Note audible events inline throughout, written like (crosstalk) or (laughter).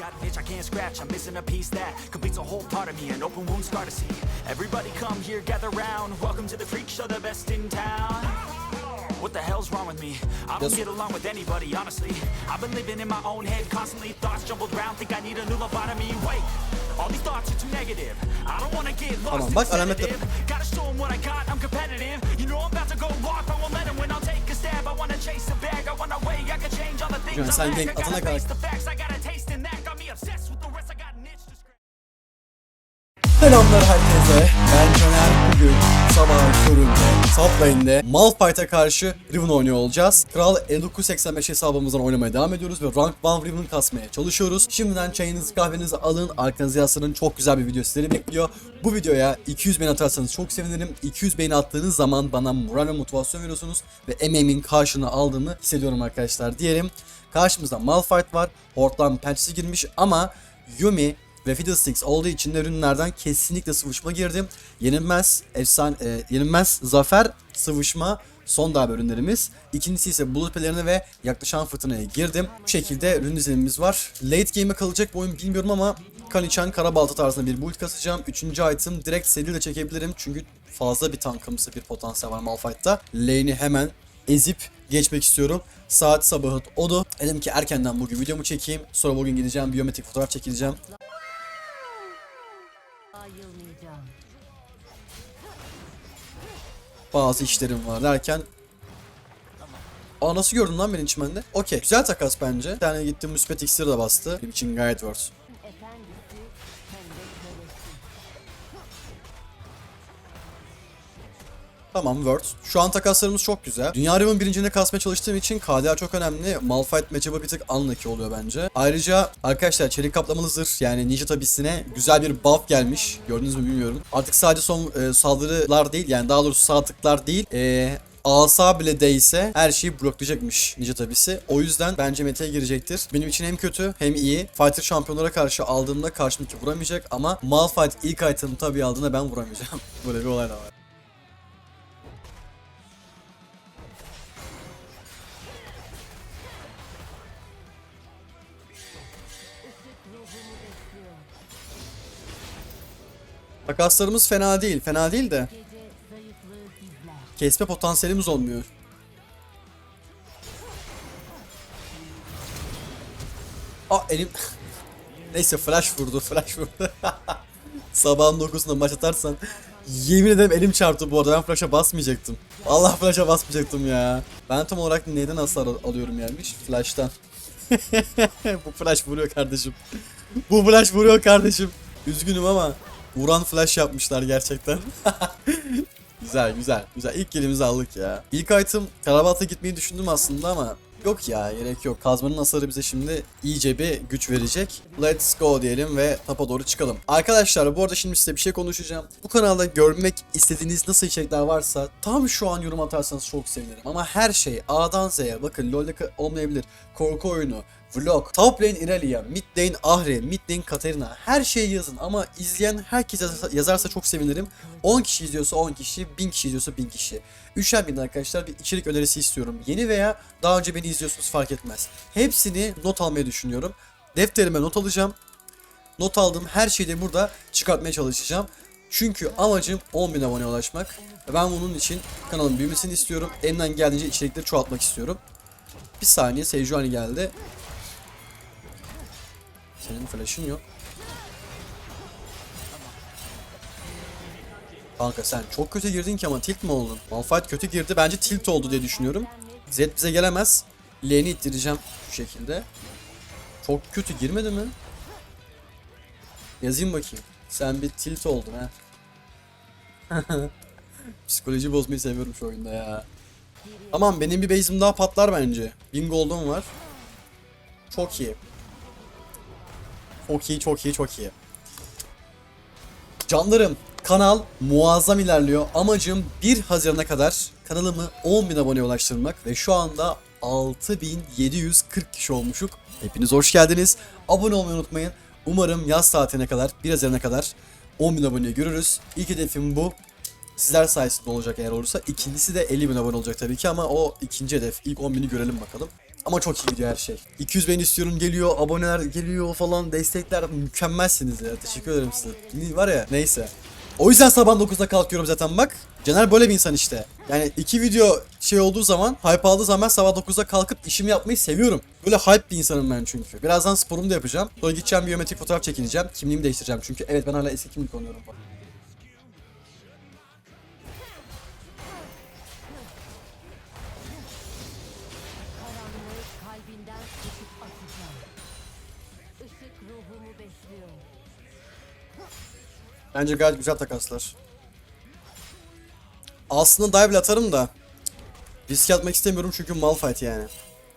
Got an itch I can't scratch, I'm missing a piece that completes a whole part of me, an open wound scar to see. Everybody come here, gather round. Welcome to the freak show, the best in town. What the hell's wrong with me? I don't get along with anybody, honestly. I've been living in my own head, constantly thoughts jumbled round. Think I need a new lobotomy. Wait, all these thoughts are too negative. I don't wanna get lost Tamam, in bak sedative. Gotta show 'em what I got, I'm competitive. You know I'm about to go off, I won't let 'em win. I'll take a stab. I wanna chase a bag, I wanna weigh, I can change all the things sen lack. I gank atana gotta kadar Selamlar herkese. Ben Caner. Bugün sabah köründe top lane'de Malphite'a karşı Riven oynuyor olacağız. Kral 5985 hesabımızdan oynamaya devam ediyoruz ve Rank 1 Riven kasmaya çalışıyoruz. Şimdiden çayınızı kahvenizi alın. Arkanıza yaslanın. Çok güzel bir video sizleri bekliyor. Bu videoya 200 beğeni atarsanız çok sevinirim. 200 beğeni attığınız zaman bana moral ve motivasyon veriyorsunuz ve emeğimin karşılığını aldığımı hissediyorum arkadaşlar diyelim. Karşımızda Malphite var. Hortlan pençesi girmiş ama Yumi ve Fiddlesticks olduğu için de ürünlerden kesinlikle sıvışma girdim. Yenilmez, efsane, e, yenilmez zafer, sıvışma son darbe ürünlerimiz. İkincisi ise bulut pelerini ve yaklaşan fırtınaya girdim. Bu şekilde ürün dizilimimiz var. Late game'e kalacak bu oyun bilmiyorum ama Kanichan Karabalta tarzında bir build kasacağım. Üçüncü item direkt seriyle çekebilirim çünkü fazla bir tankımsı bir potansiyel var Malphite'da. Lane'i hemen ezip geçmek istiyorum. Saat sabahın odu. Dedim ki erkenden bugün videomu çekeyim. Sonra bugün gideceğim biyometrik fotoğraf çekileceğim. Bazı işlerim var derken Aa nasıl gördün lan beni çimende? Okey. Güzel takas bence. Bir tane gitti müspet iksir de bastı. Benim için gayet worth. Tamam Word. Şu an takaslarımız çok güzel. Dünya Riven birincine kasmaya çalıştığım için KDA çok önemli. Malphite matchup'ı bir tık unlucky oluyor bence. Ayrıca arkadaşlar çelik kaplamalı zırh yani ninja tabisine güzel bir buff gelmiş. Gördünüz mü bilmiyorum. Artık sadece son e, saldırılar değil yani daha doğrusu sağ tıklar değil. E, asa bile değse her şeyi bloklayacakmış Ninja tabisi. O yüzden bence meta'ya girecektir. Benim için hem kötü hem iyi. Fighter şampiyonlara karşı aldığımda karşımdaki vuramayacak ama Malphite ilk item tabi aldığında ben vuramayacağım. (laughs) Böyle bir olay da var. Takaslarımız fena değil. Fena değil de kesme potansiyelimiz olmuyor. Aa elim... (laughs) Neyse flash vurdu, flash vurdu. (laughs) Sabahın 9'unda maç atarsan yemin ederim elim çarptı bu arada ben flash'a basmayacaktım. Allah flash'a basmayacaktım ya. Ben tam olarak neyden hasar al- alıyorum gelmiş? Flash'tan. (laughs) bu flash vuruyor kardeşim. Bu flash vuruyor kardeşim. Üzgünüm ama vuran flash yapmışlar gerçekten. (laughs) güzel güzel güzel. İlk kilimizi aldık ya. İlk item Karabat'a gitmeyi düşündüm aslında ama yok ya gerek yok. Kazmanın hasarı bize şimdi iyice bir güç verecek. Let's go diyelim ve tapa doğru çıkalım. Arkadaşlar bu arada şimdi size bir şey konuşacağım. Bu kanalda görmek istediğiniz nasıl içerikler varsa tam şu an yorum atarsanız çok sevinirim. Ama her şey A'dan Z'ye bakın LoL'de olmayabilir. Korku oyunu, vlog, top lane Irelia, mid lane Ahri, mid lane Katarina her şeyi yazın ama izleyen herkes yazarsa, çok sevinirim. 10 kişi izliyorsa 10 kişi, 1000 kişi izliyorsa 1000 kişi. Üçer bin arkadaşlar bir içerik önerisi istiyorum. Yeni veya daha önce beni izliyorsunuz fark etmez. Hepsini not almayı düşünüyorum. Defterime not alacağım. Not aldığım her şeyi de burada çıkartmaya çalışacağım. Çünkü amacım 10.000 aboneye ulaşmak. Ben bunun için kanalın büyümesini istiyorum. Elimden geldiğince içerikleri çoğaltmak istiyorum. Bir saniye Sejuani geldi. Senin flash'ın yok. Kanka sen çok kötü girdin ki ama tilt mi oldun? Malphite kötü girdi. Bence tilt oldu diye düşünüyorum. Zed bize gelemez. Lane'i ittireceğim şu şekilde. Çok kötü girmedi mi? Yazayım bakayım. Sen bir tilt oldun ha. (laughs) Psikoloji bozmayı seviyorum şu oyunda ya. Tamam benim bir base'im daha patlar bence. 1000 gold'um var. Çok iyi. Çok iyi, çok iyi, çok iyi. Canlarım, kanal muazzam ilerliyor. Amacım 1 Haziran'a kadar kanalımı 10.000 aboneye ulaştırmak ve şu anda 6740 kişi olmuşuk. Hepiniz hoş geldiniz. Abone olmayı unutmayın. Umarım yaz tatiline kadar, 1 Haziran'a kadar 10.000 aboneyi görürüz. İlk hedefim bu. Sizler sayesinde olacak eğer olursa. İkincisi de 50 bin abone olacak tabii ki ama o ikinci hedef. İlk 10 bini görelim bakalım. Ama çok iyi gidiyor her şey. 200 beğeni istiyorum geliyor, aboneler geliyor falan, destekler mükemmelsiniz ya. Teşekkür ederim size. Var ya neyse. O yüzden sabah 9'da kalkıyorum zaten bak. Caner böyle bir insan işte. Yani iki video şey olduğu zaman, hype aldığı zaman ben sabah 9'da kalkıp işimi yapmayı seviyorum. Böyle hype bir insanım ben çünkü. Birazdan sporumu da yapacağım. Sonra gideceğim biyometrik fotoğraf çekileceğim. Kimliğimi değiştireceğim çünkü evet ben hala eski kimlik oynuyorum Bence gayet güzel takaslar. Aslında dive atarım da risk atmak istemiyorum çünkü Malphite yani.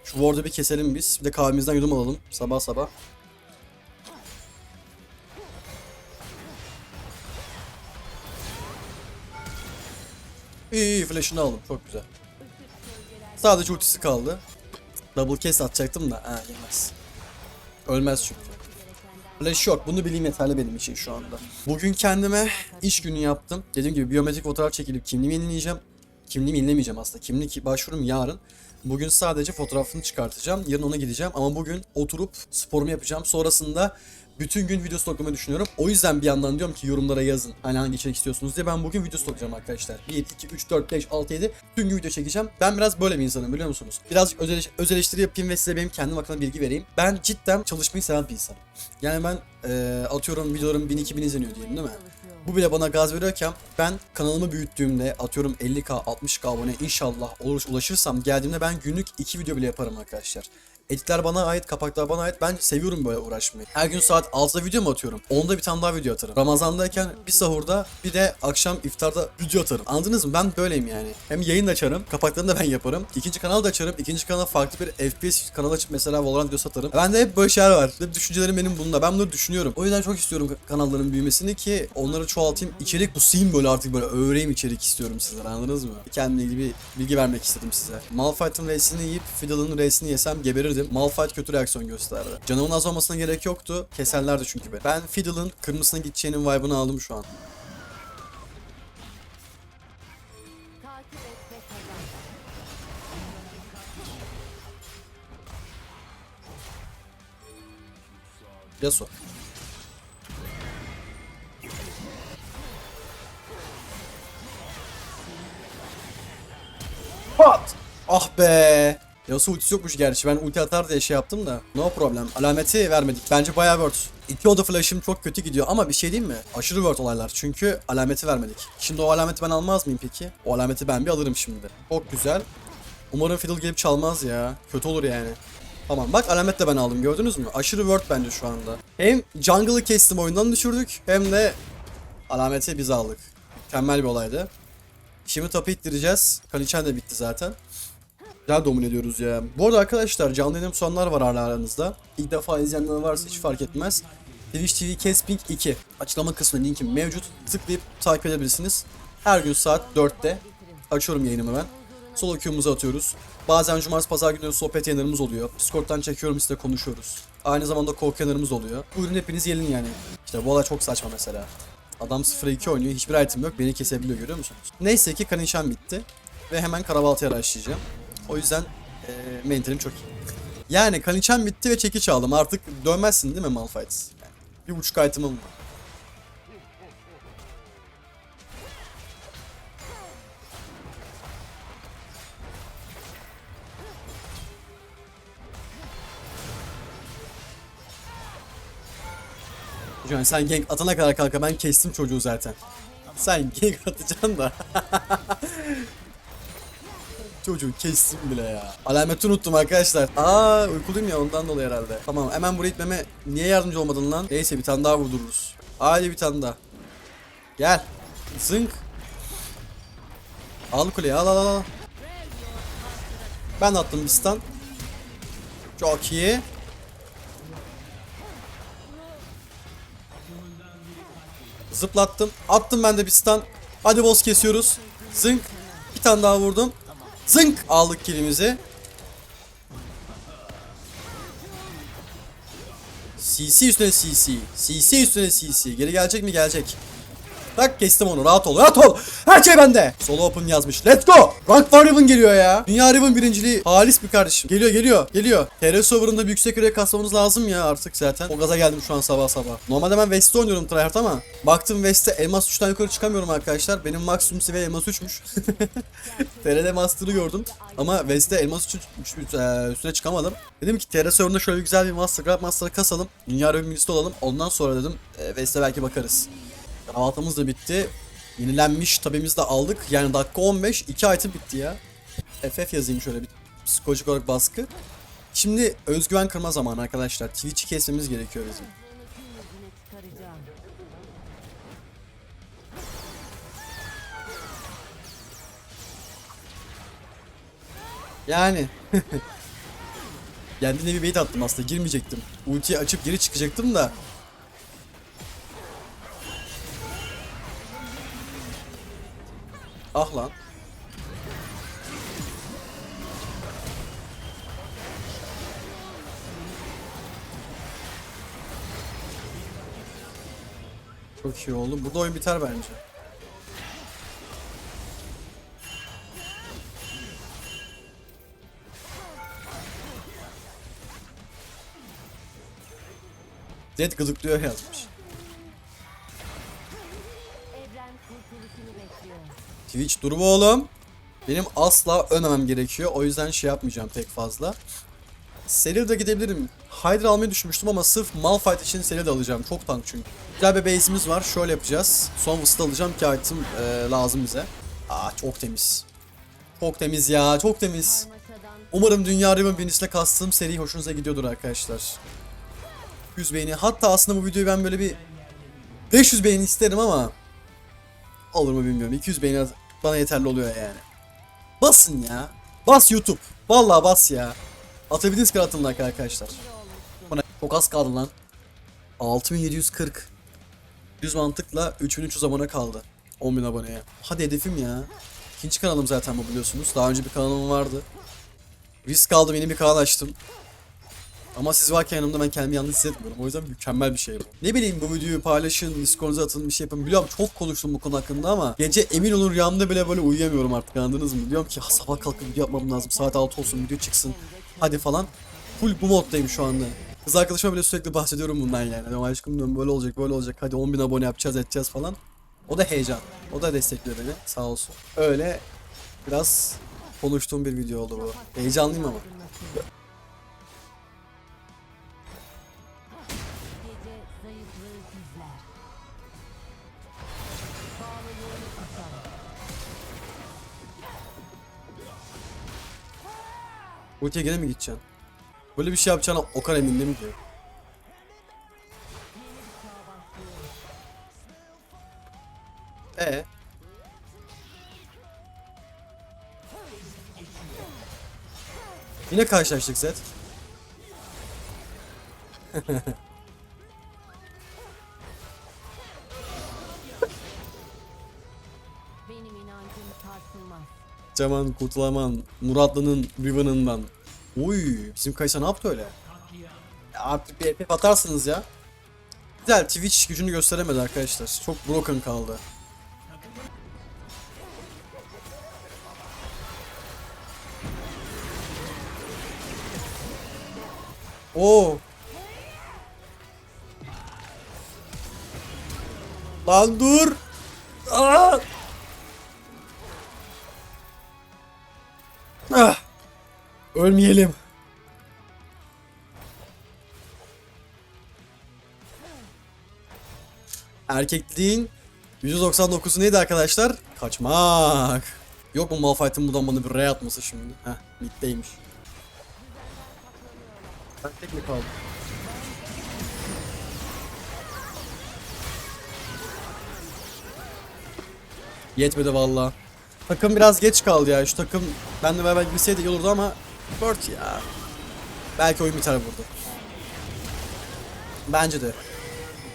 Şu ward'u bir keselim biz. Bir de kahvemizden yudum alalım sabah sabah. İyi iyi flash'ını aldım çok güzel. Sadece ultisi kaldı. Double case atacaktım da ha yemez. Ölmez çünkü. Flash yok. Bunu bileyim yeterli benim için şu anda. Bugün kendime iş günü yaptım. Dediğim gibi biyometrik fotoğraf çekilip kimliğimi yenileyeceğim. Kimliğimi yenilemeyeceğim aslında. Kimlik başvurum yarın. Bugün sadece fotoğrafını çıkartacağım. Yarın ona gideceğim ama bugün oturup sporumu yapacağım. Sonrasında bütün gün video stoklamayı düşünüyorum. O yüzden bir yandan diyorum ki yorumlara yazın. Hani hangi içerik istiyorsunuz diye. Ben bugün video stoklayacağım arkadaşlar. 1, 2, 3, 4, 5, 6, 7. Tüm gün video çekeceğim. Ben biraz böyle bir insanım biliyor musunuz? Birazcık öz, eleş- öz eleştiri yapayım ve size benim kendim hakkında bilgi vereyim. Ben cidden çalışmayı seven bir insanım. Yani ben eee, atıyorum videolarım 1000-2000 izleniyor diyelim değil mi? Bu bile bana gaz veriyorken ben kanalımı büyüttüğümde atıyorum 50k 60k abone inşallah olur ulaşırsam geldiğimde ben günlük 2 video bile yaparım arkadaşlar. Editler bana ait, kapaklar bana ait. Ben seviyorum böyle uğraşmayı. Her gün saat 6'da video mu atıyorum? 10'da bir tane daha video atarım. Ramazandayken bir sahurda bir de akşam iftarda video atarım. Anladınız mı? Ben böyleyim yani. Hem yayın da açarım. Kapaklarını da ben yaparım. İkinci kanal da açarım. İkinci kanala farklı bir FPS kanal açıp mesela Valorant videosu atarım. Ben de hep böyle şeyler var. Hep düşüncelerim benim bunda. Ben bunları düşünüyorum. O yüzden çok istiyorum kanalların büyümesini ki onları çoğaltayım. İçerik kusayım böyle artık böyle öğreyim içerik istiyorum sizlere anladınız mı? Kendimle ilgili bir bilgi vermek istedim size. Malphite'ın R'sini yiyip Fiddle'ın R'sini yesem geberirdim. Malphite kötü reaksiyon gösterdi. Canımın az olmasına gerek yoktu. Keserlerdi çünkü beni. Ben Fiddle'ın kırmızısına gideceğinin vibe'ını aldım şu an. Yasuo. Pat! Ah be! Yasuo ultisi yokmuş gerçi. Ben ulti atar diye şey yaptım da. No problem. Alameti vermedik. Bence bayağı word. İki oda flash'ım çok kötü gidiyor ama bir şey diyeyim mi? Aşırı word olaylar. Çünkü alameti vermedik. Şimdi o alameti ben almaz mıyım peki? O alameti ben bir alırım şimdi. Çok güzel. Umarım Fiddle gelip çalmaz ya. Kötü olur yani. Tamam bak alamet de ben aldım gördünüz mü? Aşırı word bence şu anda. Hem jungle'ı kestim oyundan düşürdük hem de alameti biz aldık. Mükemmel bir olaydı. Şimdi tapı ittireceğiz. Kaliçen de bitti zaten. Güzel domine ediyoruz ya. Bu arada arkadaşlar canlı yayınım sonlar var hala aranızda. İlk defa izleyenler varsa hiç fark etmez. Twitch TV Casping 2 açıklama kısmında linkim mevcut. Tıklayıp takip edebilirsiniz. Her gün saat 4'te açıyorum yayınımı ben. Solo queue'umuzu atıyoruz. Bazen cumartesi pazar günleri sohbet yayınlarımız oluyor. Discord'dan çekiyorum size konuşuyoruz. Aynı zamanda korku yayınlarımız oluyor. Buyurun hepiniz gelin yani. İşte bu olay çok saçma mesela. Adam 0-2 oynuyor. Hiçbir item yok. Beni kesebiliyor görüyor musunuz? Neyse ki Kanişan bitti. Ve hemen Karabalta'ya başlayacağım. O yüzden eee mentalim çok iyi. Yani Kanişan bitti ve çekiç aldım. Artık dönmezsin değil mi Malphite? Bir buçuk item'ım var. Yani sen gank atana kadar kanka ben kestim çocuğu zaten. Sen gank (laughs) atacaksın da. Çocuğu kestim bile ya. Alameti unuttum arkadaşlar. Aa uykuluyum ya ondan dolayı herhalde. Tamam hemen buraya gitmeme niye yardımcı olmadın lan? Neyse bir tane daha vurdururuz. Hadi bir tane daha. Gel. Zınk. Al kuleyi al al al. Ben attım bir stun. Çok iyi. Zıplattım. Attım ben de bir stun. Hadi boss kesiyoruz. Zınk. Bir tane daha vurdum. Zınk. Aldık kilimizi. CC üstüne CC. CC üstüne CC. Geri gelecek mi? Gelecek. Tak kestim onu rahat ol rahat ol. Her şey bende. Solo open yazmış. Let's go. Rank var Riven geliyor ya. Dünya Riven birinciliği halis bir kardeşim. Geliyor geliyor geliyor. TR bir yüksek üre kasmamız lazım ya artık zaten. O gaza geldim şu an sabah sabah. Normalde ben West'te oynuyorum tryhard ama baktım West'te elmas 3'ten yukarı çıkamıyorum arkadaşlar. Benim maksimum seviye elmas 3'müş. (laughs) TR'de master'ı gördüm ama West'te elmas 3, üstüne çıkamadım. Dedim ki TR serverında şöyle güzel bir master grab master'ı kasalım. Dünya Riven birisi olalım. Ondan sonra dedim e, belki bakarız. Kahvaltımız da bitti. Yenilenmiş tabimizi de aldık. Yani dakika 15 2 item bitti ya. FF yazayım şöyle bir psikolojik olarak baskı. Şimdi özgüven kırma zamanı arkadaşlar. Twitch'i kesmemiz gerekiyor bizim. Yani. (laughs) Kendine bir bait attım aslında girmeyecektim. Ultiyi açıp geri çıkacaktım da. Ah lan. Çok iyi oldu. Burada oyun biter bence. Zed gıdıklıyor yazmış. Twitch dur bu oğlum. Benim asla ölmemem gerekiyor. O yüzden şey yapmayacağım pek fazla. Seri de gidebilirim. Hydra almayı düşünmüştüm ama sırf Malphite için seri de alacağım. Çok tank çünkü. Güzel bir base'imiz var. Şöyle yapacağız. Son vısıt alacağım ki item e, lazım bize. Aa çok temiz. Çok temiz ya. Çok temiz. Umarım Dünya Riven birincisine kastığım seri hoşunuza gidiyordur arkadaşlar. 100 beğeni. Hatta aslında bu videoyu ben böyle bir 500 beğeni isterim ama olur mu bilmiyorum. 200 beğeni bana yeterli oluyor yani. Basın ya. Bas YouTube. Vallahi bas ya. Atabildiğiniz kadar atın like arkadaşlar. Bu ne? Çok az kaldı lan. 6740. 100 mantıkla 3300 abone kaldı. 10.000 aboneye. Hadi hedefim ya. İkinci kanalım zaten bu biliyorsunuz. Daha önce bir kanalım vardı. Risk aldım yeni bir kanal açtım. Ama siz varken yanımda ben kendimi yalnız hissetmiyorum. O yüzden mükemmel bir şey bu. Ne bileyim bu videoyu paylaşın, Discord'unuza atın bir şey yapın. Biliyorum çok konuştum bu konu hakkında ama gece emin olun rüyamda bile böyle uyuyamıyorum artık anladınız mı? Diyorum ki "Ha, sabah kalkıp video yapmam lazım. Saat 6 olsun video çıksın. Hadi falan. Full bu moddayım şu anda. Kız arkadaşıma bile sürekli bahsediyorum bundan yani. Diyorum aşkım diyorum böyle olacak böyle olacak. Hadi 10.000 abone yapacağız edeceğiz falan. O da heyecan. O da destekliyor beni sağ olsun. Öyle biraz konuştuğum bir video oldu bu. Heyecanlıyım ama. Ultiye gene mi gideceksin? Böyle bir şey yapacağına o kadar emin değilim ki. E Yine karşılaştık Zed. (laughs) Caman Kurtulaman, Muratlı'nın Riven'ından. Uy, bizim Kaysa ne yaptı öyle? Artık bir epey atarsınız ya. Güzel, Twitch gücünü gösteremedi arkadaşlar. Çok broken kaldı. Oo. Lan dur. Aa! Ölmeyelim. Erkekliğin %99'u neydi arkadaşlar? Kaçmak. Yok mu Malphite'ın buradan bana bir ray atması şimdi? Heh, middeymiş. Ben mi kaldım? Yetmedi valla. Takım biraz geç kaldı ya. Şu takım benle beraber gitseydi iyi olurdu ama Bird ya. Belki oyun biter burada. Bence de.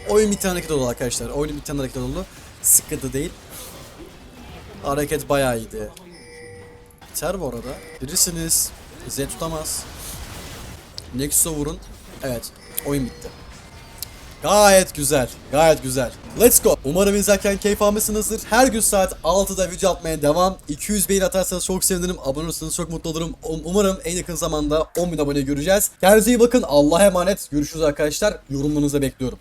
Oyun biten hareket oldu arkadaşlar. Oyun biten hareket oldu. Sıkıntı değil. Hareket bayağı iyiydi. Biter bu arada. Bilirsiniz. Z tutamaz. Nexus'a vurun. Evet. Oyun bitti. Gayet güzel. Gayet güzel. Let's go. Umarım izlerken keyif almışsınızdır. Her gün saat 6'da video atmaya devam. 200 beğeni atarsanız çok sevinirim. Abone olursanız çok mutlu olurum. Um- Umarım en yakın zamanda 10.000 abone göreceğiz. Kendinize iyi bakın. Allah'a emanet. Görüşürüz arkadaşlar. Yorumlarınızı bekliyorum.